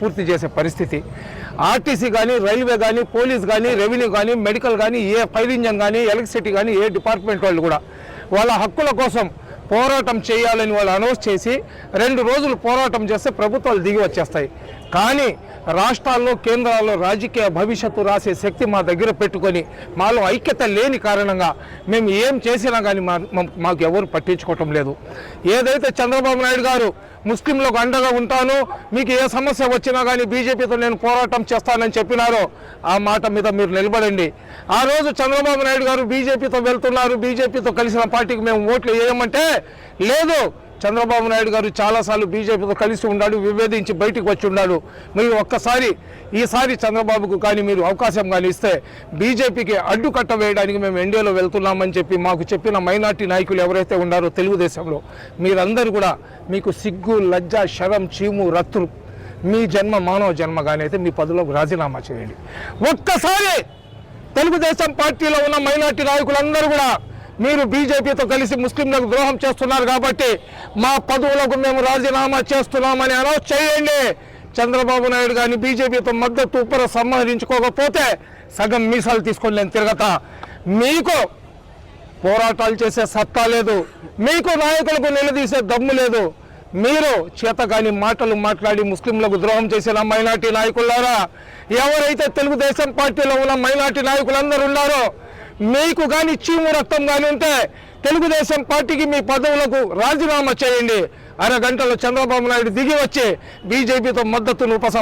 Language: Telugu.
పూర్తి చేసే పరిస్థితి. ఆర్టీసీ కానీ రైల్వే కానీ పోలీస్ కానీ రెవెన్యూ కానీ మెడికల్ కానీ ఏ ఫైర్ ఇంజన్ కానీ ఎలక్ట్రిసిటీ కానీ ఏ డిపార్ట్మెంట్ వాళ్ళు కూడా వాళ్ళ హక్కుల కోసం పోరాటం చేయాలని వాళ్ళు అనౌన్స్ చేసి రెండు రోజులు పోరాటం చేస్తే ప్రభుత్వాలు దిగి వచ్చేస్తాయి. కానీ రాష్ట్రాల్లో కేంద్రాల్లో రాజకీయ భవిష్యత్తు రాసే శక్తి మా దగ్గర పెట్టుకొని మాలో ఐక్యత లేని కారణంగా మేము ఏం చేసినా కానీ మాకు ఎవరు పట్టించుకోవటం లేదు. ఏదైతే చంద్రబాబు నాయుడు గారు ముస్లింలకు అండగా ఉంటాను. మీకు ఏ సమస్య వచ్చినా కానీ బీజేపీతో నేను పోరాటం చేస్తానని చెప్పినారో. ఆ మాట మీద మీరు నిలబడండి. ఆ రోజు చంద్రబాబు నాయుడు గారు బీజేపీతో వెళ్తున్నారు. బీజేపీతో కలిసిన పార్టీకి మేము ఓట్లు వేయమంటే లేదు. చంద్రబాబు నాయుడు గారు చాలాసార్లు బీజేపీతో కలిసి ఉన్నాడు విభేదించి బయటికి వచ్చి ఉన్నాడు మీరు ఒక్కసారి ఈసారి చంద్రబాబుకు కానీ మీరు అవకాశం కానీ ఇస్తే బీజేపీకి అడ్డుకట్ట వేయడానికి మేము ఎన్డీఏలో వెళ్తున్నామని చెప్పి మాకు చెప్పిన మైనార్టీ నాయకులు ఎవరైతే ఉన్నారో తెలుగుదేశంలో మీరందరూ కూడా మీకు సిగ్గు లజ్జ శరం చీము రత్తులు మీ జన్మ మానవ జన్మగానే అయితే మీ పదవులకు రాజీనామా చేయండి. ఒక్కసారి తెలుగుదేశం పార్టీలో ఉన్న మైనార్టీ నాయకులందరూ కూడా మీరు బీజేపీతో కలిసి ముస్లింలకు ద్రోహం చేస్తున్నారు కాబట్టి మా పదవులకు మేము రాజీనామా చేస్తున్నామని అనౌన్స్ చేయండి. చంద్రబాబు నాయుడు కానీ బీజేపీతో మద్దతు ఉపర సంహరించుకోకపోతే సగం మీసాలు తీసుకొని నేను తిరగతా. మీకు పోరాటాలు చేసే సత్తా లేదు. మీకు నాయకులకు నిలదీసే దమ్ము లేదు. మీరు చేతగాని మాటలు మాట్లాడి ముస్లింలకు ద్రోహం చేసిన మైనార్టీ నాయకులారా ఎవరైతే తెలుగుదేశం పార్టీలో ఉన్న మైనార్టీ నాయకులందరూ ఉన్నారో మీకు కానీ చీము రక్తం కానీ ఉంటే తెలుగుదేశం పార్టీకి మీ పదవులకు రాజీనామా చేయండి. అరగంటలో చంద్రబాబు నాయుడు దిగి వచ్చి బీజేపీతో మద్దతును ఉపసం